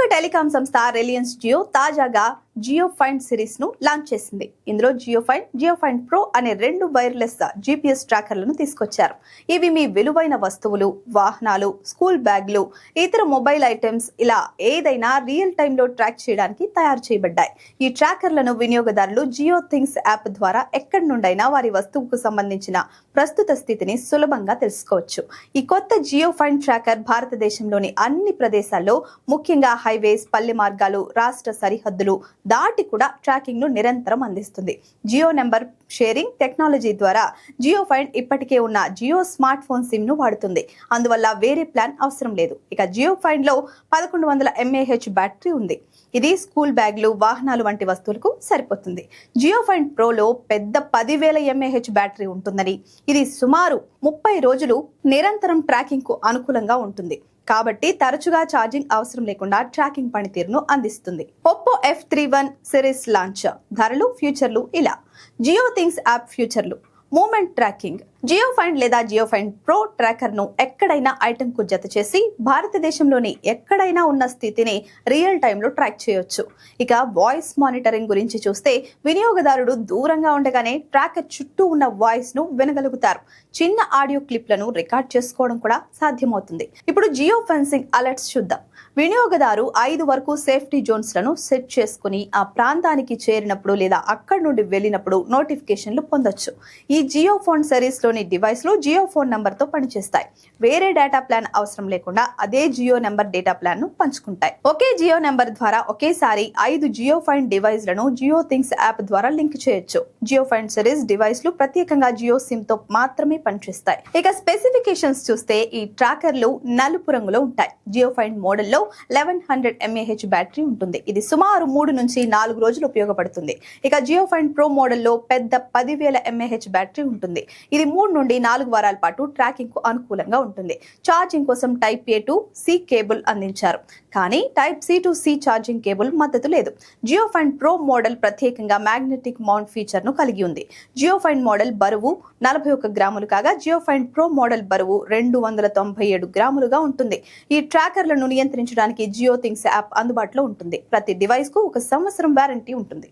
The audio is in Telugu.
ప్రముఖ టెలికాం సంస్థ రిలయన్స్ జియో తాజాగా జియో ఫైండ్ సిరీస్ను లాంచ్ చేసింది. ఇందులో Jio Find Jio Find Pro అనే రెండు వైర్లెస్ జీపీఎస్ ట్రాకర్లను తీసుకొచ్చారు. ఇవి మీ విలువైన వస్తువులు వాహనాలు స్కూల్ బ్యాగ్లు ఇతర మొబైల్ ఐటమ్స్ ఇలా ఏదైనా రియల్ టైంలో ట్రాక్ చేయడానికి తయారు చేయబడ్డాయి. ఈ ట్రాకర్లను వినియోగదారులు జియో థింగ్స్ యాప్ ద్వారా ఎక్కడి నుండైనా వారి వస్తువుకు సంబంధించిన ప్రస్తుత స్థితిని సులభంగా తెలుసుకోవచ్చు. ఈ కొత్త జియో ఫైండ్ ట్రాకర్ భారతదేశంలోని అన్ని ప్రదేశాల్లో ముఖ్యంగా హైవేస్ పల్లె మార్గాలు రాష్ట్ర సరిహద్దులు దాటి కూడా ట్రాకింగ్ను నిరంతరం అందిస్తుంది. జియో నెంబర్ షేరింగ్ టెక్నాలజీ ద్వారా జియో ఫైండ్ ఇప్పటికే ఉన్న జియో స్మార్ట్ ఫోన్ సిమ్ను వాడుతుంది. అందువల్ల వేరే ప్లాన్ అవసరం లేదు. ఇక జియో ఫైండ్లో పదకొండు వందల ఎంఏహెచ్ బ్యాటరీ ఉంది. ఇది స్కూల్ బ్యాగ్లు వాహనాలు వంటి వస్తువులకు సరిపోతుంది. జియో ఫైండ్ ప్రోలో పెద్ద పదివేల ఎంఏహెచ్ బ్యాటరీ ఉంటుందని ఇది సుమారు ముప్పై రోజులు నిరంతరం ట్రాకింగ్కు అనుకూలంగా ఉంటుంది. కాబట్టి తరచుగా ఛార్జింగ్ అవసరం లేకుండా ట్రాకింగ్ పనితీరును అందిస్తుంది. Oppo F three one series launch. ధరలు ఫ్యూచర్లు ఇలా. జియో థింగ్స్ యాప్ ఫ్యూచర్లు. మూమెంట్ ట్రాకింగ్ జియో ఫైండ్ లేదా జియో ఫైండ్ ప్రో ట్రాకర్ను ఎక్కడైనా ఐటెంకు కు జత చేసి భారతదేశంలోని ఎక్కడైనా ఉన్న స్థితిని రియల్ టైంలో ట్రాక్ చేయొచ్చు. ఇక వాయిస్ మానిటరింగ్ గురించి చూస్తే వినియోగదారుడు దూరంగా ఉండగానే ట్రాకర్ చుట్టూ ఉన్న వాయిస్ను వినగలుగుతారు. చిన్న ఆడియో క్లిప్లను రికార్డ్ చేసుకోవడం కూడా సాధ్యమవుతుంది. ఇప్పుడు జియో ఫెన్సింగ్ అలర్ట్స్ చూద్దాం. వినియోగదారు ఐదు వరకు సేఫ్టీ జోన్స్లను సెట్ చేసుకుని ఆ ప్రాంతానికి చేరినప్పుడు లేదా అక్కడి నుండి వెళ్ళినప్పుడు నోటిఫికేషన్లు పొందొచ్చు. ఈ జియో ఫోన్ సిరీస్ లోని డివైస్లు జియో ఫోన్ నంబర్తో పనిచేస్తాయి. వేరే డేటా ప్లాన్ అవసరం లేకుండా అదే జియో నెంబర్ డేటా ప్లాన్ను పంచుకుంటాయి. ఒకే జియో నెంబర్ ద్వారా ఒకేసారి ఐదు జియో ఫైన్ డివైస్లను జియో థింగ్స్ యాప్ ద్వారా లింక్ చేయొచ్చు. జియో ఫైన్ సిరీస్ డివైస్లు ప్రత్యేకంగా జియో సిమ్తో మాత్రమే పనిచేస్తాయి. ఇక స్పెసిఫికేషన్స్ చూస్తే ఈ ట్రాకర్లు నలుపు రంగులో ఉంటాయి. జియో ఫైన్ మోడల్లో లెవెన్ హండ్రెడ్ ఎంఏహెచ్ బ్యాటరీ ఉంటుంది. ఇది సుమారు మూడు నుంచి నాలుగు రోజులు ఉపయోగపడుతుంది. ఇక జియో ఫైన్ ప్రో మోడల్లో పెద్ద పదివేల ఎంఏహెచ్ బ్యాటరీ ఉంటుంది. ఇది మూడు నుండి నాలుగు వారాల పాటు ట్రాకింగ్కు అనుకూలంగా ఉంటుంది. ఛార్జింగ్ కోసం type A to C cable అందించారు. కానీ type C to C charging cable మద్దతు లేదు. జియో ఫైన్ ప్రో మోడల్ ప్రత్యేకంగా మ్యాగ్నెటిక్ మౌంట్ ఫీచర్ను కలిగి ఉంది. జియో ఫైన్ మోడల్ బరువు నలభై ఒక్క గ్రాములు కాగా జియో ఫైన్ ప్రో మోడల్ బరువు రెండు వందల తొంభై ఏడు గ్రాములుగా ఉంటుంది. ఈ ట్రాకర్లను నియంత్రించడానికి జియో థింగ్స్ యాప్ అందుబాటులో ఉంటుంది. ప్రతి డివైస్కు ఒక సంవత్సరం వారంటీ ఉంటుంది.